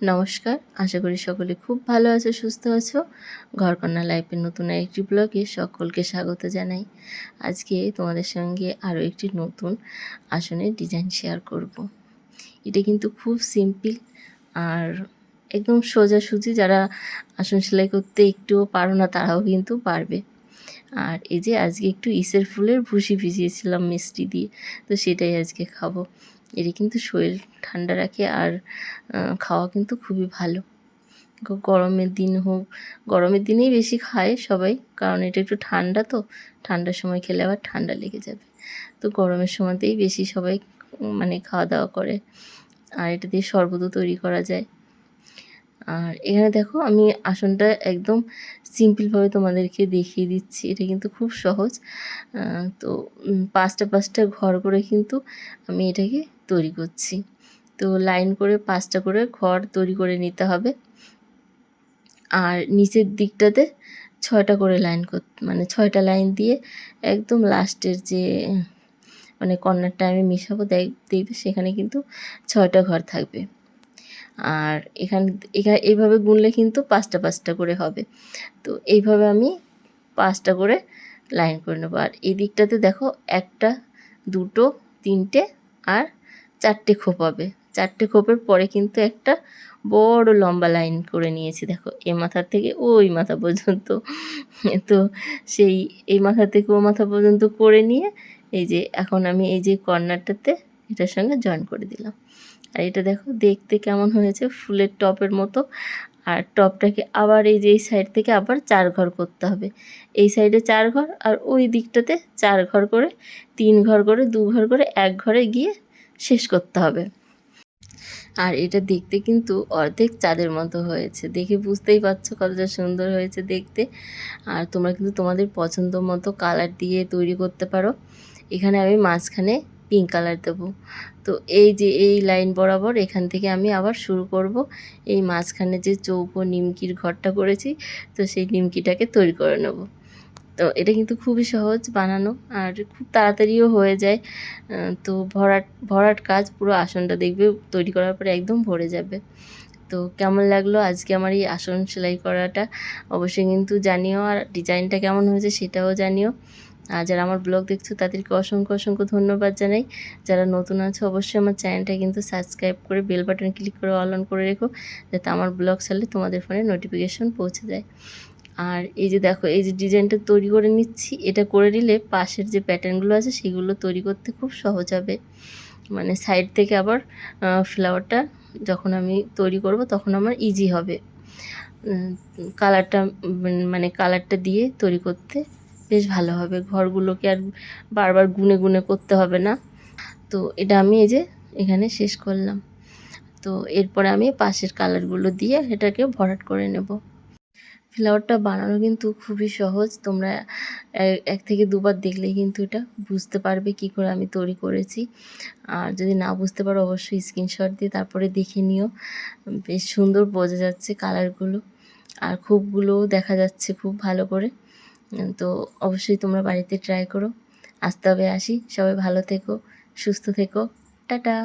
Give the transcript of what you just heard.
নমস্কার, আশা করি সকলে খুব ভালো আছো, সুস্থ আছো। ঘরকন্যা লাইফের নতুন একটি ব্লগে সকলকে স্বাগত জানাই। আজকে তোমাদের সঙ্গে আরও একটি নতুন আসনের ডিজাইন শেয়ার করব। এটা কিন্তু খুব সিম্পল আর একদম সোজাসুজি যারা আসন সেলাই করতে একটুও পারো না, তারাও কিন্তু পারবে। আর এই যে আজকে একটু ইসের ফুলের ভুসি ভিজিয়েছিলাম মিষ্টি দিয়ে, তো সেটাই আজকে খাব। এটা কিন্তু শরীর ঠান্ডা রাখে আর খাওয়া কিন্তু খুবই ভালো। গরমের দিন হোক, গরমের দিনেই বেশি খায় সবাই, কারণ এটা একটু ঠান্ডা তো ঠান্ডার সময় খেলে আবার ঠান্ডা লেগে যাবে। তো গরমের সময়তেই বেশি সবাই মানে খাওয়া দাওয়া করে, আর এটা দিয়ে শরবতও তৈরি করা যায়। আর এখানে দেখো আমি আসনটা একদম সিম্পলভাবে তোমাদেরকে দেখিয়ে দিচ্ছি। এটা কিন্তু খুব সহজ। তো পাঁচটা পাঁচটা ঘর করে কিন্তু আমি এটাকে তৈরি করছি। তো লাইন করে পাঁচটা করে ঘর তৈরি করে নিতে হবে। আর নিচের দিকটাতে ছয়টা করে লাইন কর মানে ছয়টা লাইন দিয়ে একদম লাস্টের যে মানে কর্নারটা আমি মিশাবো দেখ, দেখবে সেখানে কিন্তু ছয়টা ঘর থাকবে। আর এখান এখানে এইভাবে গুনলে কিন্তু পাঁচটা পাঁচটা করে হবে। তো এইভাবে আমি পাঁচটা করে লাইন করে নেব। আর এই দিকটাতে দেখো একটা, দুটো, তিনটে আর চারটে খোপ হবে। চারটে খোপের পরে কিন্তু একটা বড় লম্বা লাইন করে নিয়েছি। দেখো, এ মাথা থেকে ওই মাথা পর্যন্ত। তো সেই, এই মাথা থেকে ও মাথা পর্যন্ত করে নিয়ে এই যে এখন আমি এই যে কর্নারটাতে এটার সঙ্গে জয়েন করে দিলাম। আর এটা দেখো, দেখতে কেমন হয়েছে? ফুলের টপের মতো। আর টপটাকে আবার এই যে এই সাইড থেকে আবার চার ঘর করতে হবে। এই সাইডে চার ঘর আর ওই দিকটাতে চার ঘর করে, তিন ঘর করে, দু ঘর করে, এক ঘরে গিয়ে শেষ করতে হবে। আর এটা দেখতে কিন্তু অর্ধেক চাঁদের মতো হয়েছে। দেখে বুঝতেই পারছ কতটা সুন্দর হয়েছে দেখতে। আর তোমরা কিন্তু তোমাদের পছন্দ মতো কালার দিয়ে তৈরি করতে পারো। এখানে আমি মাঝখানে পিঙ্ক কালার দেবো। তো এই যে এই লাইন বরাবর এখান থেকে আমি আবার শুরু করব। এই মাঝখানে যে চৌকো নিমকির ঘরটা করেছি, তো সেই নিমকিটাকে তৈরি করে নেব। তো এটা কিন্তু খুবই সহজ বানানো আর খুব তাড়াতাড়িও হয়ে যায়। তো ভরাট ভরাট কাজ পুরো আসনটা দেখবে তৈরি করার পরে একদম ভরে যাবে। তো কেমন লাগল আজকে আমার এই আসন সেলাই করাটা? অবশ্যই কিন্তু জানিও আর ডিজাইনটা কেমন হয়েছে সেটাও জানিও। আর যারা আমার ব্লগ দেখছ, তাদেরকে অসংখ্য অসংখ্য ধন্যবাদ জানাই। যারা নতুন আছে, অবশ্যই আমার চ্যানেলটা কিন্তু সাবস্ক্রাইব করে বেল বাটন ক্লিক করে অল অন করে রেখো, যাতে আমার ব্লগ ছাড়লে তোমাদের ফোনে নোটিফিকেশন পৌঁছে যায়। আর এই যে দেখো, এই যে ডিজাইনটা তৈরি করে নিচ্ছি, এটা করে নিলে পাশের যে প্যাটার্নগুলো আছে, সেগুলো তৈরি করতে খুব সহজ হবে। মানে সাইড থেকে আবার ফ্লাওয়ারটা যখন আমি তৈরি করব, তখন আমার ইজি হবে। কালারটা মানে কালারটা দিয়ে তৈরি করতে বেশ ভালো হবে। ঘরগুলোকে আর বারবার গুনে গুনে করতে হবে না। তো এটা আমি এই যে এখানে শেষ করলাম। তো এরপরে আমি পাশের কালারগুলো দিয়ে এটাকে ভরাট করে নেব। ফ্লাওয়ারটা বানানো কিন্তু খুবই সহজ। তোমরা এক থেকে দুবার দেখলেই কিন্তু এটা বুঝতে পারবে কি করে আমি তৈরি করেছি। আর যদি না বুঝতে পারো, অবশ্যই স্ক্রিনশট দিয়ে তারপরে দেখে নিও। বেশ সুন্দর বোঝা যাচ্ছে কালারগুলো। আর খুবগুলোও দেখা যাচ্ছে খুব ভালো করে। তো অবশ্যই তোমরা বাড়িতে ট্রাই করো। আসতে হবে আসি। সবাই ভালো থেকো, সুস্থ থেকো। টাটা!